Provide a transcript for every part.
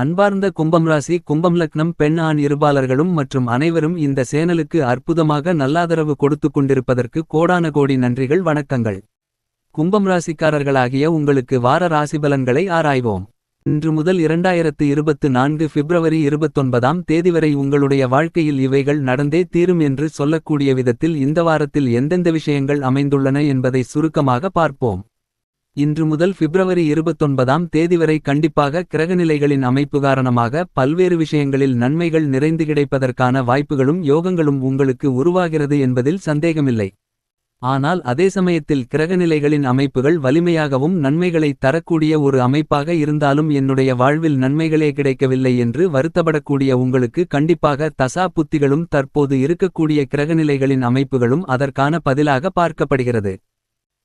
அன்பார்ந்த கும்பம் ராசி கும்பம் லக்னம் பெண் ஆண் இருபாலர்களும் மற்றும் அனைவரும் இந்த சேனலுக்கு அற்புதமாக நல்லாதரவு கொடுத்து கொண்டிருப்பதற்கு கோடான கோடி நன்றிகள் வணக்கங்கள். கும்பம் ராசிக்காரர்களாகிய உங்களுக்கு வார ராசிபலன்களை ஆராய்வோம். இன்று முதல் இரண்டாயிரத்து இருபத்து நான்கு பிப்ரவரி இருபத்தொன்பதாம் தேதி வரை உங்களுடைய வாழ்க்கையில் இவைகள் நடந்தே தீரும் என்று சொல்லக்கூடிய விதத்தில் இந்த வாரத்தில் எந்தெந்த விஷயங்கள் அமைந்துள்ளன என்பதை சுருக்கமாக பார்ப்போம். இன்று முதல் பிப்ரவரி இருபத்தொன்பதாம் தேதி வரை கண்டிப்பாக கிரகநிலைகளின் அமைப்பு காரணமாக பல்வேறு விஷயங்களில் நன்மைகள் நிறைந்து கிடைப்பதற்கான வாய்ப்புகளும் யோகங்களும் உங்களுக்கு உருவாகிறது என்பதில் சந்தேகமில்லை. ஆனால் அதே சமயத்தில் கிரகநிலைகளின் அமைப்புகள் வலிமையாகவும் நன்மைகளை தரக்கூடிய ஒரு அமைப்பாக இருந்தாலும் என்னுடைய வாழ்வில் நன்மைகளே கிடைக்கவில்லை என்று வருத்தப்படக்கூடிய உங்களுக்கு கண்டிப்பாக தசா புத்திகளும் தற்போது இருக்கக்கூடிய கிரகநிலைகளின் அமைப்புகளும் அதற்கான பதிலாக பார்க்கப்படுகிறது.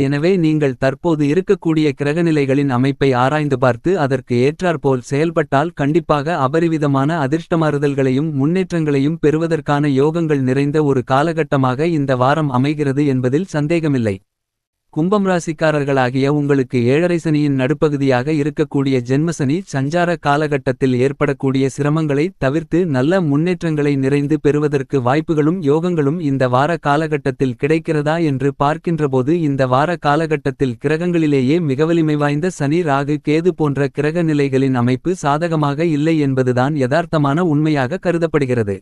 எனவே நீங்கள் தற்போது இருக்கக்கூடிய கிரகநிலைகளின் அமைப்பை ஆராய்ந்து பார்த்து அதற்கு ஏற்றாற்போல் செயல்பட்டால் கண்டிப்பாக அபரிவிதமான அதிர்ஷ்டமாறுதல்களையும் முன்னேற்றங்களையும் பெறுவதற்கான யோகங்கள் நிறைந்த ஒரு காலகட்டமாக இந்த வாரம் அமைகிறது என்பதில் சந்தேகமில்லை. கும்பம் ராசிக்காரர்களாகிய உங்களுக்கு ஏழரை சனியின் நடுப்பகுதியாக இருக்கக்கூடிய ஜென்மசனி சஞ்சார காலகட்டத்தில் ஏற்படக்கூடிய சிரமங்களை தவிர்த்து நல்ல முன்னேற்றங்களை நிறைந்து பெறுவதற்கு வாய்ப்புகளும் யோகங்களும் இந்த வார காலகட்டத்தில் கிடைக்கிறதா என்று பார்க்கின்றபோது இந்த வார காலகட்டத்தில் கிரகங்களிலேயே மிகவலிமை வாய்ந்த சனி ராகு கேது போன்ற கிரக நிலைகளின் அமைப்பு சாதகமாக இல்லை என்பதுதான் யதார்த்தமான உண்மையாக கருதப்படுகிறது.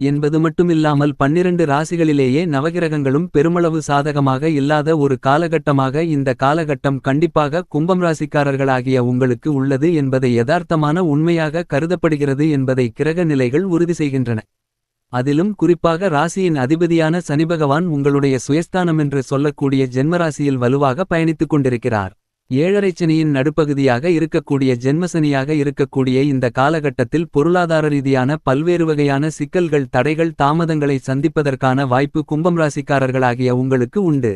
என்பது மட்டுமில்லாமல் பன்னிரண்டு ராசிகளிலேயே நவகிரகங்களும் பெருமளவு சாதகமாக இல்லாத ஒரு காலகட்டமாக இந்த காலகட்டம் கண்டிப்பாக கும்பம் ராசிக்காரர்களாகிய உங்களுக்கு உள்ளது என்பதை யதார்த்தமான உண்மையாக கருதப்படுகிறது என்பதை கிரக நிலைகள் உறுதி செய்கின்றன. அதிலும் குறிப்பாக ராசியின் அதிபதியான சனிபகவான் உங்களுடைய சுயஸ்தானம் என்று சொல்லக்கூடிய ஜென்மராசியில் வலுவாக பயணித்துக் கொண்டிருக்கிறார். ஏழரைச்சனியின் நடுப்பகுதியாக இருக்கக்கூடிய ஜென்மசனியாக இருக்கக்கூடிய இந்த காலகட்டத்தில் பொருளாதார ரீதியான பல்வேறு வகையான சிக்கல்கள் தடைகள் தாமதங்களை சந்திப்பதற்கான வாய்ப்பு கும்பம் ராசிக்காரர்களாகிய உங்களுக்கு உண்டு.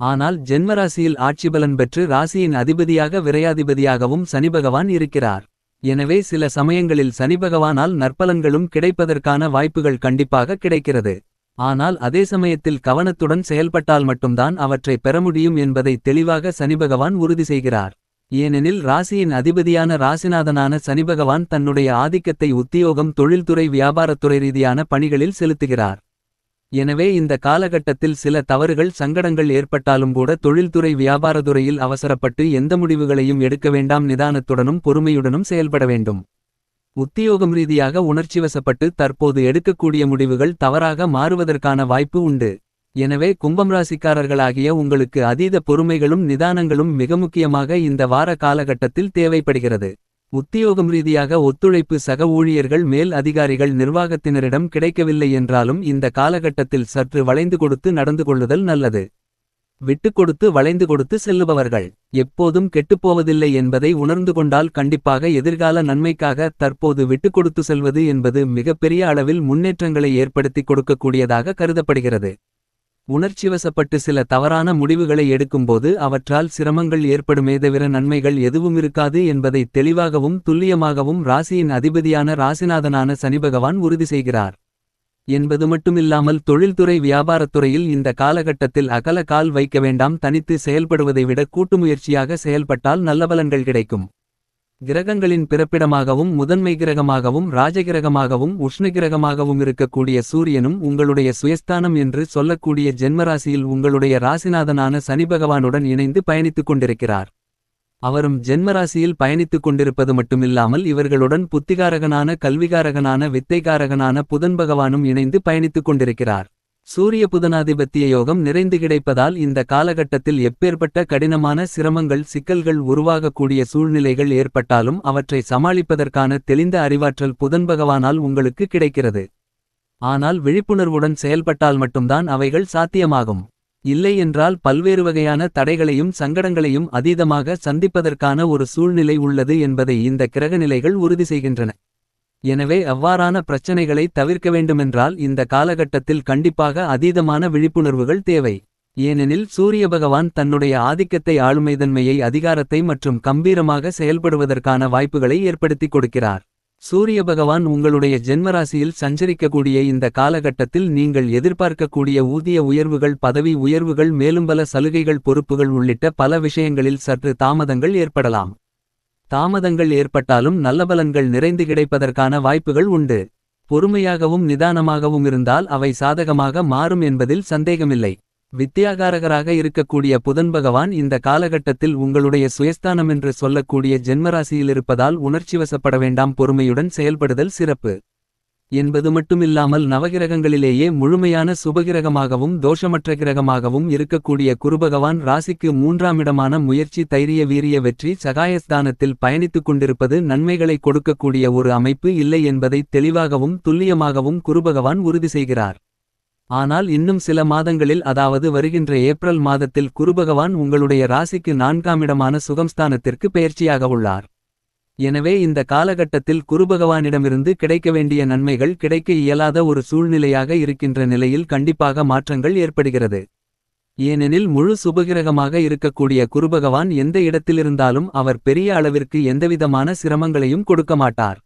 ஆனால் ஜென்மராசியில் ஆட்சிபலன் பெற்று ராசியின் அதிபதியாக விரையாதிபதியாகவும் சனிபகவான் இருக்கிறார். எனவே சில சமயங்களில் சனிபகவானால் நற்பலன்களும் கிடைப்பதற்கான வாய்ப்புகள் கண்டிப்பாக கிடைக்கிறது. ஆனால் அதே சமயத்தில் கவனத்துடன் செயல்பட்டால் மட்டும்தான் அவற்றை பெற முடியும் என்பதை தெளிவாக சனிபகவான் உறுதி செய்கிறார். ஏனெனில் ராசியின் அதிபதியான ராசிநாதனான சனிபகவான் தன்னுடைய ஆதிக்கத்தை உத்தியோகம் தொழில்துறை வியாபாரத்துறை ரீதியான பணிகளில் செலுத்துகிறார். எனவே இந்த காலகட்டத்தில் சில தவறுகள் சங்கடங்கள் ஏற்பட்டாலும் கூட தொழில்துறை வியாபாரத்துறையில் அவசரப்பட்டு எந்த முடிவுகளையும் எடுக்க வேண்டாம் நிதானத்துடனும் பொறுமையுடனும் செயல்பட வேண்டும். உத்தியோகம் ரீதியாக உணர்ச்சிவசப்பட்டு தற்போது எடுக்கக்கூடிய முடிவுகள் தவறாக மாறுவதற்கான வாய்ப்பு உண்டு. எனவே கும்பம் ராசிக்காரர்களாகிய உங்களுக்கு அதீத பொறுமைகளும் நிதானங்களும் மிக முக்கியமாக இந்த வார காலகட்டத்தில் தேவைப்படுகிறது. உத்தியோகம் ரீதியாக ஒத்துழைப்பு சக ஊழியர்கள் மேல் அதிகாரிகள் நிர்வாகத்தினரிடம் கிடைக்கவில்லை என்றாலும் இந்த காலகட்டத்தில் சற்று வளைந்து கொடுத்து நடந்து கொள்ளுதல் நல்லது. விட்டுக் கொடுத்து வளைந்து கொடுத்து செல்லுபவர்கள். எப்போதும் கெட்டுப்போவதில்லை என்பதை உணர்ந்து கொண்டால் கண்டிப்பாக எதிர்கால நன்மைக்காக தற்போது விட்டுக் கொடுத்து செல்வது என்பது மிகப்பெரிய அளவில் முன்னேற்றங்களை ஏற்படுத்திக் கொடுக்கக்கூடியதாக கருதப்படுகிறது. உணர்ச்சிவசப்பட்டு சில தவறான முடிவுகளை எடுக்கும்போது அவற்றால் சிரமங்கள் ஏற்படுமே. தவிர நன்மைகள் எதுவும் இருக்காது என்பதை தெளிவாகவும் துல்லியமாகவும் ராசியின் அதிபதியான ராசிநாதனான சனிபகவான் உறுதி செய்கிறார். என்பது மட்டுமில்லாமல் தொழில்துறை வியாபாரத்துறையில் இந்த காலகட்டத்தில் அகல கால் வைக்க வேண்டாம் தனித்து செயல்படுவதை விட கூட்டுமுயற்சியாக செயல்பட்டால் நல்ல பலன்கள் கிடைக்கும். கிரகங்களின் பிறப்பிடமாகவும் முதன்மை கிரகமாகவும் ராஜகிரகமாகவும் உஷ்ணகிரகமாகவும் இருக்கக்கூடிய சூரியனும் உங்களுடைய சுயஸ்தானம் என்று சொல்லக்கூடிய ஜென்மராசியில் உங்களுடைய ராசிநாதனான சனிபகவானுடன் இணைந்து பயணித்துக் கொண்டிருக்கிறார். அவரும் ஜென்மராசியில் பயணித்துக் கொண்டிருப்பது மட்டுமில்லாமல் இவர்களுடன் புத்திகாரகனான கல்விகாரகனான வித்தைகாரகனான புதன் பகவானும் இணைந்து பயணித்துக் கொண்டிருக்கிறார். சூரிய புதனாதிபத்திய யோகம் நிறைந்து கிடைப்பதால் இந்த காலகட்டத்தில் எப்பேற்பட்ட கடினமான சிரமங்கள் சிக்கல்கள் உருவாகக்கூடிய சூழ்நிலைகள் ஏற்பட்டாலும் அவற்றை சமாளிப்பதற்கான தெளிந்த அறிவாற்றல் புதன் பகவானால் உங்களுக்கு கிடைக்கிறது. ஆனால் விழிப்புணர்வுடன் செயல்பட்டால் மட்டும்தான் அவைகள் சாத்தியமாகும். இல்லையென்றால் பல்வேறு வகையான தடைகளையும் சங்கடங்களையும் அதீதமாக சந்திப்பதற்கான ஒரு சூழ்நிலை உள்ளது என்பதை இந்த கிரகநிலைகள் உறுதி செய்கின்றன. எனவே அவ்வாறான பிரச்சனைகளை தவிர்க்க வேண்டுமென்றால் இந்த காலகட்டத்தில் கண்டிப்பாக அதீதமான விழிப்புணர்வுகள் தேவை. ஏனெனில் சூரிய பகவான் தன்னுடைய ஆதிக்கத்தை ஆளுமைதன்மையை அதிகாரத்தை மற்றும் கம்பீரமாக செயல்படுவதற்கான வாய்ப்புகளை ஏற்படுத்திக் கொடுக்கிறார். சூரிய பகவான் உங்களுடைய ஜென்மராசியில் சஞ்சரிக்கக்கூடிய இந்த காலகட்டத்தில் நீங்கள் எதிர்பார்க்கக்கூடிய ஊதிய உயர்வுகள் பதவி உயர்வுகள் மேலும் பல சலுகைகள் பொறுப்புகள் உள்ளிட்ட பல விஷயங்களில் சற்று தாமதங்கள் ஏற்படலாம். தாமதங்கள் ஏற்பட்டாலும் நல்ல பலன்கள் நிறைந்து கிடைப்பதற்கான வாய்ப்புகள் உண்டு. பொறுமையாகவும் நிதானமாகவும் இருந்தால் அவை சாதகமாக மாறும் என்பதில் சந்தேகமில்லை. வித்தியாகாரகராக இருக்கக்கூடிய புதன் பகவான் இந்த காலகட்டத்தில் உங்களுடைய சுயஸ்தானம் என்று சொல்லக்கூடிய ஜென்மராசியிலிருப்பதால் உணர்ச்சிவசப்பட வேண்டாம் பொறுமையுடன் செயல்படுதல் சிறப்பு. என்பது மட்டுமில்லாமல் நவகிரகங்களிலேயே முழுமையான சுபகிரகமாகவும் தோஷமற்ற கிரகமாகவும் இருக்கக்கூடிய குருபகவான் ராசிக்கு மூன்றாம் இடமான முயற்சி தைரிய வீரிய வெற்றி சகாயஸ்தானத்தில் பயணித்துக் கொண்டிருப்பது நன்மைகளை கொடுக்கக்கூடிய ஒரு அமைப்பு இல்லை என்பதை தெளிவாகவும் துல்லியமாகவும் குருபகவான் உறுதி செய்கிறார். ஆனால் இன்னும் சில மாதங்களில் அதாவது வருகின்ற ஏப்ரல் மாதத்தில் குருபகவான் உங்களுடைய ராசிக்கு நான்காம் இடமான சுகம்ஸ்தானத்திற்கு பெயர்ச்சியாக உள்ளார். எனவே இந்த காலகட்டத்தில் குருபகவானிடமிருந்து கிடைக்க வேண்டிய நன்மைகள் கிடைக்க இயலாத ஒரு சூழ்நிலையாக இருக்கின்ற நிலையில் கண்டிப்பாக மாற்றங்கள் ஏற்படுகிறது. ஏனெனில் முழு சுபகிரகமாக இருக்கக்கூடிய குருபகவான் எந்த இடத்திலிருந்தாலும் அவர் பெரிய அளவிற்கு எந்தவிதமான சிரமங்களையும் கொடுக்க மாட்டார்.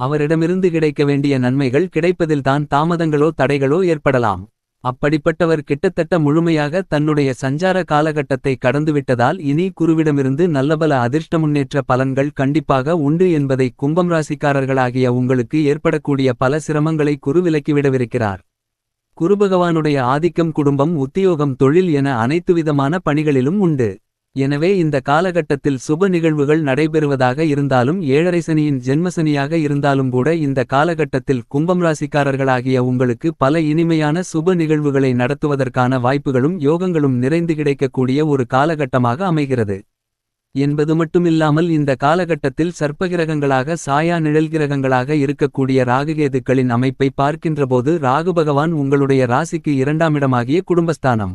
அவரிடமிருந்து கிடைக்க வேண்டிய நன்மைகள் கிடைப்பதில்தான் தாமதங்களோ தடைகளோ ஏற்படலாம். அப்படிப்பட்டவர் கிட்டத்தட்ட முழுமையாக தன்னுடைய சஞ்சார காலகட்டத்தை கடந்துவிட்டதால் இனி குருவிடமிருந்து நல்லபல அதிர்ஷ்ட முன்னேற்ற பலன்கள் கண்டிப்பாக உண்டு என்பதை கும்பம் ராசிக்காரர்களாகிய உங்களுக்கு ஏற்படக்கூடிய பல சிரமங்களை குரு விலக்கிவிடவிருக்கிறார். குருபகவானுடைய ஆதிக்கம் குடும்பம் உத்தியோகம் தொழில் என அனைத்து விதமான பணிகளிலும் உண்டு. எனவே இந்த காலகட்டத்தில் சுப நிகழ்வுகள் நடைபெறுவதாக இருந்தாலும் ஏழரை சனியின் ஜென்மசனியாக இருந்தாலும் கூட இந்த காலகட்டத்தில் கும்பம் ராசிக்காரர்களாகிய உங்களுக்கு பல இனிமையான சுப நிகழ்வுகளை நடத்துவதற்கான வாய்ப்புகளும் யோகங்களும் நிறைந்து கிடைக்கக்கூடிய ஒரு காலகட்டமாக அமைகிறது. என்பது மட்டுமில்லாமல் இந்த காலகட்டத்தில் சர்ப்பகிரகங்களாக சாயா நிழல்கிரகங்களாக இருக்கக்கூடிய ராகுகேதுக்களின் அமைப்பை பார்க்கின்றபோது ராகு பகவான் உங்களுடைய ராசிக்கு இரண்டாமிடமாகிய குடும்பஸ்தானம்.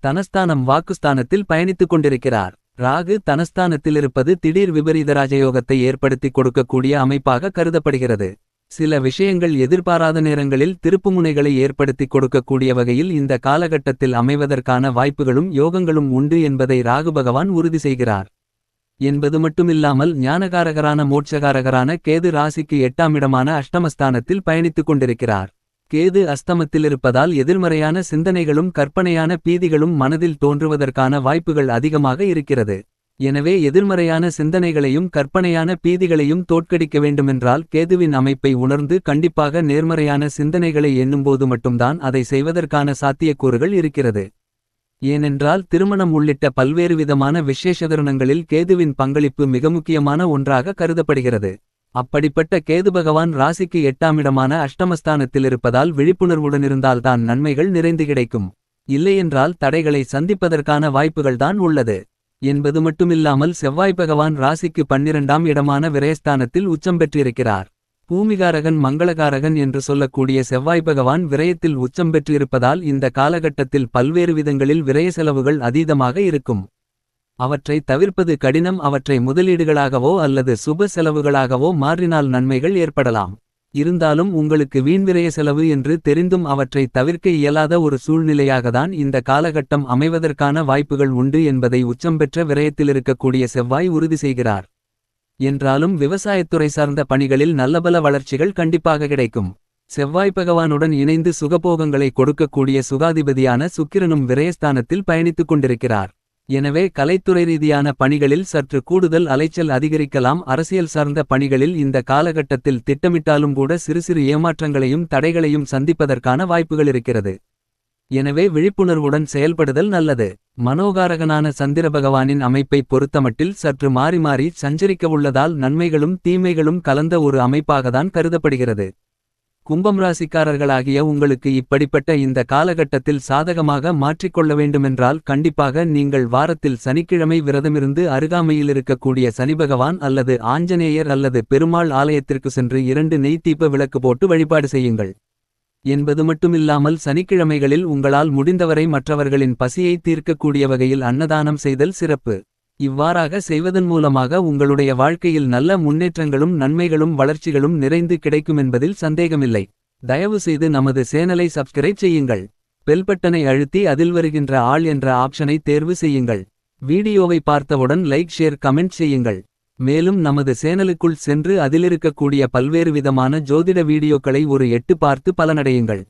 தனஸ்தானம் வாக்குஸ்தானத்தில் பயணித்துக் கொண்டிருக்கிறார். ராகு தனஸ்தானத்தில் இருப்பது திடீர் விபரீத ராஜயோகத்தை ஏற்படுத்திக் கொடுக்கக்கூடிய அமைப்பாக கருதப்படுகிறது. சில விஷயங்கள் எதிர்பாராத நேரங்களில் திருப்புமுனைகளை ஏற்படுத்திக் கொடுக்கக்கூடிய வகையில் இந்த காலகட்டத்தில் அமைவதற்கான வாய்ப்புகளும் யோகங்களும் உண்டு என்பதை ராகு பகவான் உறுதி செய்கிறார். என்பது மட்டுமில்லாமல் ஞானகாரகரான மோட்சகாரகரான கேது ராசிக்கு எட்டாம் இடமான அஷ்டமஸ்தானத்தில் பயணித்துக் கொண்டிருக்கிறார். கேது அஸ்தமத்திலிருப்பதால் எதிர்மறையான சிந்தனைகளும் கற்பனையான பீதிகளும் மனதில் தோன்றுவதற்கான வாய்ப்புகள் அதிகமாக இருக்கிறது. எனவே எதிர்மறையான சிந்தனைகளையும் கற்பனையான பீதிகளையும் தோற்கடிக்க வேண்டுமென்றால் கேதுவின் அமைப்பை உணர்ந்து கண்டிப்பாக நேர்மறையான சிந்தனைகளை எண்ணும்போது மட்டும்தான் அதை செய்வதற்கான சாத்தியக்கூறுகள் இருக்கிறது. ஏனென்றால் திருமணம் உள்ளிட்ட பல்வேறு விதமான விசேஷதருணங்களில் கேதுவின் பங்களிப்பு மிக முக்கியமான ஒன்றாக கருதப்படுகிறது. அப்படிப்பட்ட கேது பகவான் ராசிக்கு எட்டாம் இடமான அஷ்டமஸ்தானத்தில் இருப்பதால் விழிப்புணர்வுடனிருந்தால்தான் நன்மைகள் நிறைந்து கிடைக்கும். இல்லையென்றால் தடைகளை சந்திப்பதற்கான வாய்ப்புகள்தான் உள்ளது. என்பது மட்டுமில்லாமல் செவ்வாய் பகவான் ராசிக்கு பன்னிரண்டாம் இடமான விரயஸ்தானத்தில் உச்சம் பெற்றிருக்கிறார். பூமிகாரகன் மங்களகாரகன் என்று சொல்லக்கூடிய செவ்வாய் பகவான் விரயத்தில் உச்சம் பெற்றிருப்பதால் இந்த காலகட்டத்தில் பல்வேறு விதங்களில் விரய செலவுகள் அதீதமாக இருக்கும். அவற்றை தவிர்ப்பது கடினம் அவற்றை முதலீடுகளாகவோ அல்லது சுப செலவுகளாகவோ மாறினால் நன்மைகள் ஏற்படலாம். இருந்தாலும் உங்களுக்கு வீண்விரைய செலவு என்று தெரிந்தும் அவற்றை தவிர்க்க இயலாத ஒரு சூழ்நிலையாகத்தான் இந்த காலகட்டம் அமைவதற்கான வாய்ப்புகள் உண்டு என்பதை உச்சம் பெற்ற விரயத்திலிருக்கக்கூடிய செவ்வாய் உறுதி செய்கிறார். என்றாலும் விவசாயத்துறை சார்ந்த பணிகளில் நல்லபல வளர்ச்சிகள் கண்டிப்பாக கிடைக்கும். செவ்வாய் பகவானுடன் இணைந்து சுகபோகங்களை கொடுக்கக்கூடிய சுகாதிபதியான சுக்கிரனும் விரயஸ்தானத்தில் பயணித்துக் கொண்டிருக்கிறார். எனவே கலைத்துறை ரீதியான பணிகளில் சற்று கூடுதல் அலைச்சல் அதிகரிக்கலாம். அரசியல் சார்ந்த பணிகளில் இந்த காலகட்டத்தில் திட்டமிட்டாலும் கூட சிறு சிறு ஏமாற்றங்களையும் தடைகளையும் சந்திப்பதற்கான வாய்ப்புகள் இருக்கிறது. எனவே விழிப்புணர்வுடன் செயல்படுதல் நல்லது. மனோகாரகனான சந்திர பகவானின் அமைப்பை பொறுத்தமட்டில் சற்று மாறி மாறி சஞ்சரிக்கவுள்ளதால் நன்மைகளும் தீமைகளும் கலந்த ஒரு அமைப்பாகத்தான் கருதப்படுகிறது. கும்பம் ராசிக்காரர்களாகிய உங்களுக்கு இப்படிப்பட்ட இந்த காலகட்டத்தில் சாதகமாக மாற்றிக்கொள்ள வேண்டுமென்றால் கண்டிப்பாக நீங்கள் வாரத்தில் சனிக்கிழமை விரதமிருந்து அருகாமையில் இருக்கக்கூடிய சனிபகவான் அல்லது ஆஞ்சநேயர் அல்லது பெருமாள் ஆலயத்திற்கு சென்று இரண்டு நெய் விளக்கு போட்டு வழிபாடு செய்யுங்கள் என்பது மட்டுமில்லாமல் சனிக்கிழமைகளில் உங்களால் முடிந்தவரை மற்றவர்களின் பசியை தீர்க்கக்கூடிய வகையில் அன்னதானம் செய்தல் சிறப்பு. இவ்வாறாக செய்வதன் மூலமாக உங்களுடைய வாழ்க்கையில் நல்ல முன்னேற்றங்களும் நன்மைகளும் வளர்ச்சிகளும் நிறைந்து கிடைக்குமென்பதில் சந்தேகமில்லை. தயவு செய்து நமது சேனலை சப்ஸ்கிரைப் செய்யுங்கள். பெல்பட்டனை அழுத்தி அதில் வருகின்ற ஆள் என்ற ஆப்ஷனை தேர்வு செய்யுங்கள். வீடியோவை பார்த்தவுடன் லைக் ஷேர் கமெண்ட் செய்யுங்கள். மேலும் நமது சேனலுக்குள் சென்று அதிலிருக்கக்கூடிய பல்வேறு விதமான ஜோதிட வீடியோக்களை ஒரு எட்டு பார்த்து பலனடையுங்கள்.